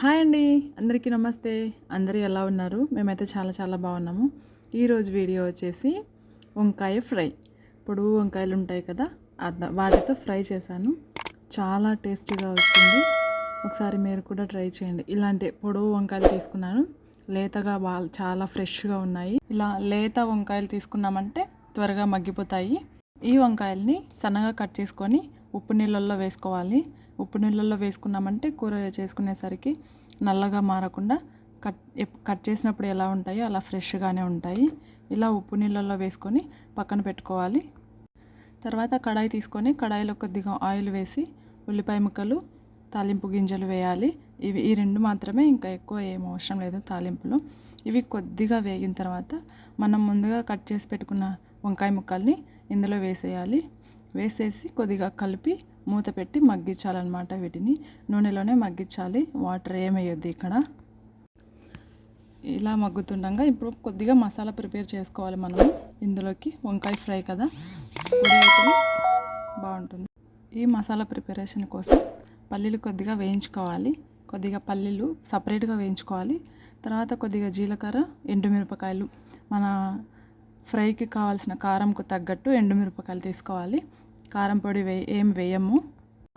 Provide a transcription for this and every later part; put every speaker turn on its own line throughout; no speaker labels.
Hi అండి. అందరికీ నమస్తే. అందరూ ఎలా ఉన్నారు? మేమైతే చాలా చాలా బాగున్నాము. ఈరోజు వీడియో వచ్చేసి వంకాయ ఫ్రై. పొడుగు వంకాయలు ఉంటాయి కదా అద్ద వాటితో ఫ్రై చేశాను. చాలా టేస్టీగా వచ్చింది. ఒకసారి మీరు కూడా ట్రై చేయండి. ఇలాంటి పొడుగు వంకాయలు తీసుకున్నాను. లేతగా బా చాలా ఫ్రెష్గా ఉన్నాయి. ఇలా లేత వంకాయలు తీసుకున్నామంటే త్వరగా మగ్గిపోతాయి. ఈ వంకాయల్ని సన్నగా కట్ చేసుకొని ఉప్పు నీళ్ళల్లో వేసుకోవాలి. ఉప్పు నీళ్ళల్లో వేసుకున్నామంటే కూర చేసుకునేసరికి నల్లగా మారకుండా కట్ కట్ చేసినప్పుడు ఎలా ఉంటాయో అలా ఫ్రెష్గానే ఉంటాయి. ఇలా ఉప్పు నీళ్ళల్లో వేసుకొని పక్కన పెట్టుకోవాలి. తర్వాత కడాయి తీసుకొని కడాయిలో కొద్దిగా ఆయిల్ వేసి ఉల్లిపాయ ముక్కలు తాలింపు గింజలు వేయాలి. ఇవి ఈ రెండు మాత్రమే ఇంకా ఎక్కువ ఏం అవసరం లేదు తాలింపులో. ఇవి కొద్దిగా వేగిన తర్వాత మనం ముందుగా కట్ చేసి పెట్టుకున్న వంకాయ ముక్కల్ని ఇందులో వేసేయాలి. వేసేసి కొద్దిగా కలిపి మూత పెట్టి మగ్గించాలన్నమాట వీటిని. నూనెలోనే మగ్గించాలి. వాటర్ ఏమయ్యొద్దు ఇక్కడ. ఇలా మగ్గుతుండగా ఇప్పుడు కొద్దిగా మసాలా ప్రిపేర్ చేసుకోవాలి మనం ఇందులోకి వంకాయ ఫ్రై కదా. బాగుంటుంది. ఈ మసాలా ప్రిపరేషన్ కోసం పల్లీలు కొద్దిగా వేయించుకోవాలి. కొద్దిగా పల్లీలు సపరేట్గా వేయించుకోవాలి. తర్వాత కొద్దిగా జీలకర్ర ఎండుమిరపకాయలు. మన ఫ్రైకి కావాల్సిన కారంకు తగ్గట్టు ఎండుమిరపకాయలు తీసుకోవాలి. కారం పొడి వే ఏం వేయము.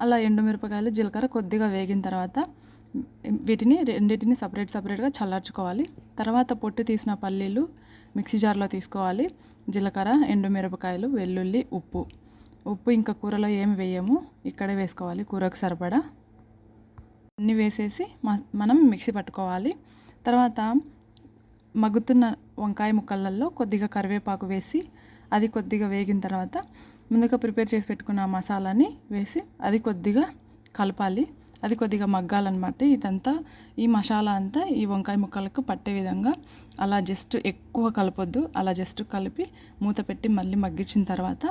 అలా ఎండుమిరపకాయలు జీలకర్ర కొద్దిగా వేగిన తర్వాత వీటిని రెండింటిని సపరేట్ సపరేట్గా చల్లార్చుకోవాలి. తర్వాత పొట్టు తీసిన పల్లీలు మిక్సీ జార్లో తీసుకోవాలి. జీలకర్ర ఎండుమిరపకాయలు వెల్లుల్లి ఉప్పు. ఉప్పు ఇంకా కూరలో ఏం వేయము ఇక్కడే వేసుకోవాలి కూరకు సరిపడా. అన్నీ వేసేసి మనం మిక్సీ పట్టుకోవాలి. తర్వాత మగ్గుతున్న వంకాయ ముక్కలలో కొద్దిగా కరివేపాకు వేసి అది కొద్దిగా వేగిన తర్వాత ముందుగా ప్రిపేర్ చేసి పెట్టుకున్న మసాలాని వేసి అది కొద్దిగా కలపాలి. అది కొద్దిగా మగ్గాలన్నమాట. ఇదంతా ఈ మసాలా అంతా ఈ వంకాయ ముక్కలకు పట్టే విధంగా అలా జస్ట్ ఎక్కువ కలపొద్దు. అలా జస్ట్ కలిపి మూత పెట్టి మళ్ళీ మగ్గించిన తర్వాత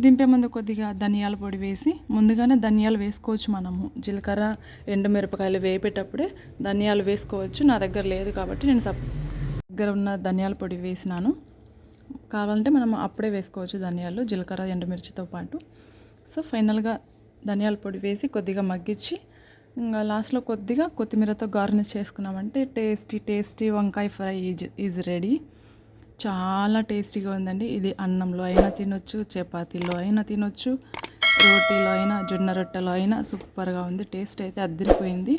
దింపే ముందు కొద్దిగా ధనియాల పొడి వేసి ముందుగానే ధనియాలు వేసుకోవచ్చు మనము. జీలకర్ర ఎండుమిరపకాయలు వేపేటప్పుడే ధనియాలు వేసుకోవచ్చు. నా దగ్గర లేదు కాబట్టి నేను సప్ దగ్గర ఉన్న ధనియాల పొడి వేసినాను. కావాలంటే మనం అప్పుడే వేసుకోవచ్చు ధనియాలు జీలకర్ర ఎండుమిర్చితో పాటు. సో ఫైనల్గా ధనియాల పొడి వేసి కొద్దిగా మగ్గించి ఇంకా లాస్ట్లో కొద్దిగా కొత్తిమీరతో గార్నిష్ చేసుకున్నామంటే టేస్టీ టేస్టీ వంకాయ ఫ్రై ఈజ్ ఈజ్ రెడీ. చాలా టేస్టీగా ఉందండి. ఇది అన్నంలో అయినా తినొచ్చు చపాతీలో అయినా తినొచ్చు రోటీలో అయినా జొన్న రొట్టెలో అయినా సూపర్గా ఉంది. టేస్ట్ అయితే అద్దరిపోయింది.